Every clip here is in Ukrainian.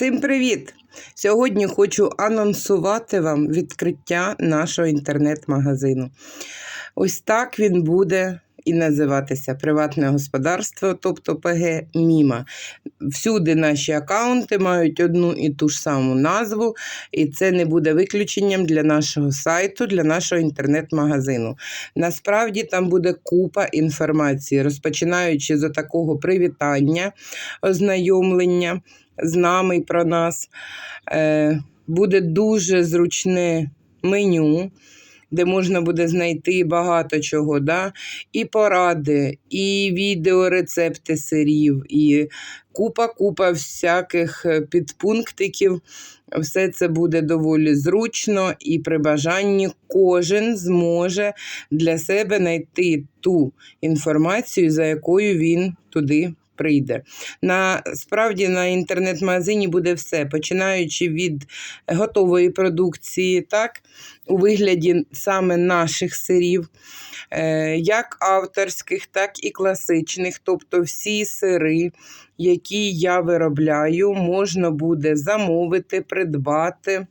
Всім привіт! Сьогодні хочу анонсувати вам відкриття нашого інтернет-магазину. Ось так він буде і називатися Приватне господарство, тобто ПГ Міма. Всюди наші аккаунти мають одну і ту ж саму назву, і це не буде виключенням для нашого сайту, для нашого інтернет-магазину. Насправді там буде купа інформації, розпочинаючи з такого привітання, ознайомлення з нами про нас. Е, Буде дуже зручне меню. Де можна буде знайти багато чого, да? і поради, і відеорецепти сирів, і купа-купа всяких е, підпунктиків. Все це буде доволі зручно, і при бажанні кожен зможе для себе знайти ту інформацію, за якою він туди прийде. Насправді на інтернет-магазині буде все, починаючи від готової продукції, так, у вигляді саме наших сирів, е, як авторських, так і класичних, тобто всі сири, які я виробляю, можна буде замовити, придбати.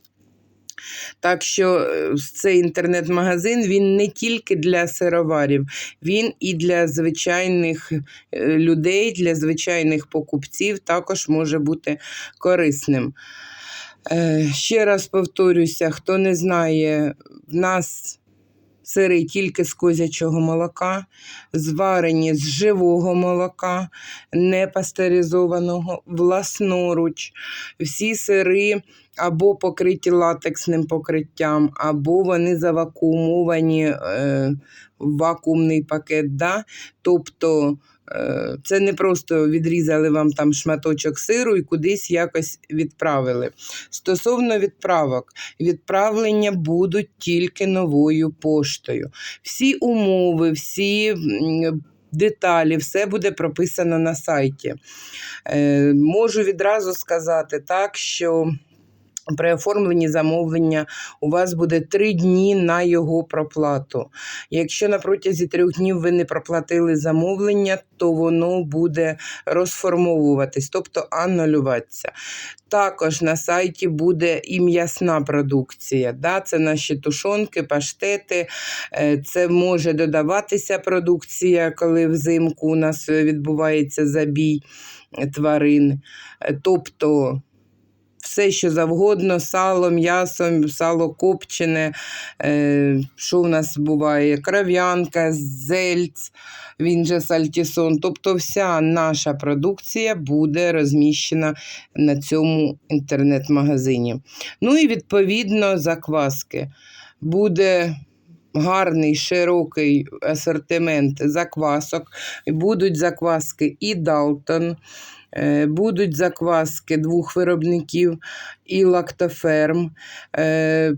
Так що е, цей інтернет-магазин він не тільки для сироварів, він і для звичайних е, людей, для звичайних покупців також може бути корисним. Е, Ще раз повторюся, хто не знає, в нас сири тільки з козячого молока, зварені з живого молока, не пастеризованого, власноруч. Всі сири або покриті латексним покриттям, або вони завакуумовані е, в вакуумний пакет. Да? Тобто це не просто відрізали вам там шматочок сиру і кудись якось відправили. Стосовно відправок, відправлення будуть тільки новою поштою. Всі умови, всі. Деталі, все буде прописано на сайті. Е, можу відразу сказати так, що при оформленні замовлення у вас буде три дні на його проплату. Якщо на протязі трьох днів ви не проплатили замовлення, то воно буде розформовуватись, тобто анулюватися. Також на сайті буде і м'ясна продукція. Да? Це наші тушонки, паштети. Е, Це може додаватися продукція, коли взимку у нас відбувається забій тварин. Е, Тобто все, що завгодно, сало, м'ясо, сало копчене, е, що в нас буває, кров'янка, зельць, він же сальтісон. Тобто вся наша продукція буде розміщена на цьому інтернет-магазині. Ну і відповідно закваски. Буде гарний широкий асортимент заквасок. Будуть закваски і Далтон. Е, Будуть закваски двох виробників і лактоферм. Е,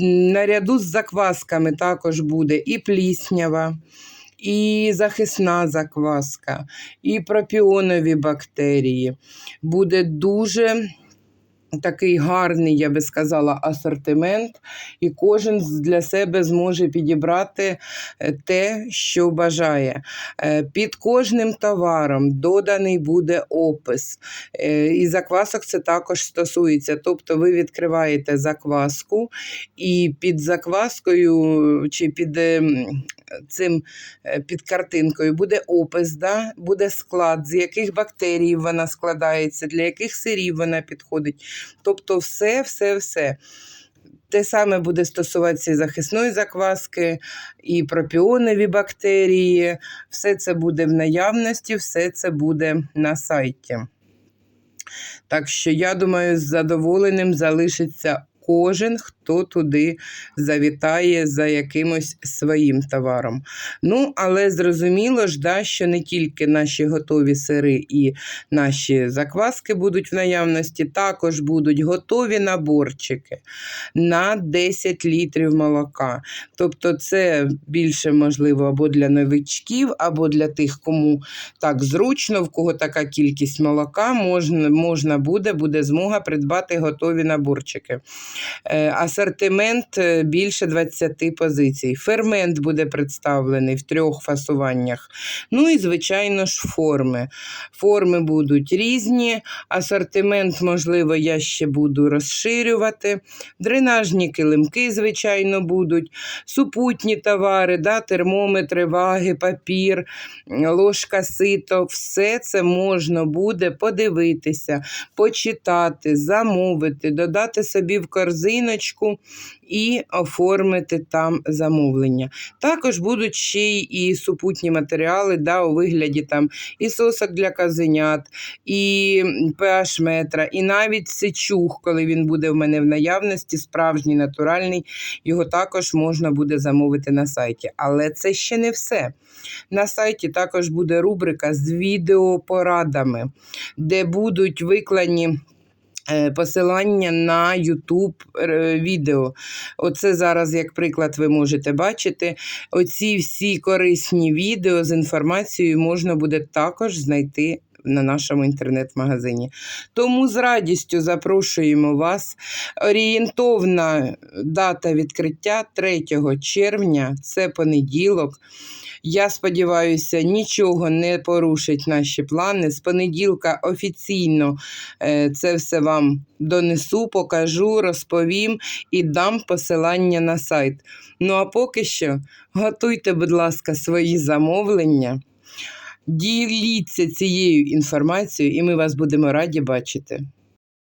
Наряду з заквасками також буде і пліснява, і захисна закваска, і пропіонові бактерії. Буде дуже такий гарний, я би сказала, асортимент, і кожен для себе зможе підібрати е, те, що бажає. Е, Під кожним товаром доданий буде опис. Е, І заквасок це також стосується. Тобто ви відкриваєте закваску, і під закваскою чи під ем, цим е, під картинкою буде опис, да? буде склад, з яких бактерій вона складається, для яких сирів вона підходить. Тобто, все, все, все. Те саме буде стосуватися і захисної закваски, і пропіонові бактерії. Все це буде в наявності, все це буде на сайті. Так що, я думаю, з задоволеним залишиться кожен, хто туди завітає за якимось своїм товаром. Ну, але зрозуміло ж, да, що не тільки наші готові сири і наші закваски будуть в наявності, також будуть готові наборчики на 10 літрів молока. Тобто, це більше можливо або для новичків, або для тих, кому так зручно, в кого така кількість молока, можна, можна буде, буде змога придбати готові наборчики. Е, Асортимент е, більше 20 позицій. Фермент буде представлений в трьох фасуваннях. Ну і, звичайно ж, форми. Форми будуть різні. Асортимент, можливо, я ще буду розширювати. Дренажні килимки, звичайно, будуть. Супутні товари, да, термометри, ваги, папір, ложка сито. Все це можна буде подивитися, почитати, замовити, додати собі в корзиночку і оформити там замовлення. Також будуть ще і супутні матеріали да, у вигляді там і сосок для казенят, і pH метра, і навіть сичух, коли він буде в мене в наявності, справжній натуральний, його також можна буде замовити на сайті. Але це ще не все. На сайті також буде рубрика з відеопорадами, де будуть виклані. Е, Посилання на YouTube е, відео. Оце зараз, як приклад, ви можете бачити. Оці всі корисні відео з інформацією можна буде також знайти на нашому інтернет-магазині. Тому з радістю запрошуємо вас. Орієнтовна дата відкриття 3 червня, це понеділок. Я сподіваюся, нічого не порушить наші плани. З понеділка офіційно е, це все вам донесу, покажу, розповім і дам посилання на сайт. Ну а поки що готуйте, будь ласка, свої замовлення. Діліться цією інформацією, і ми вас будемо раді бачити.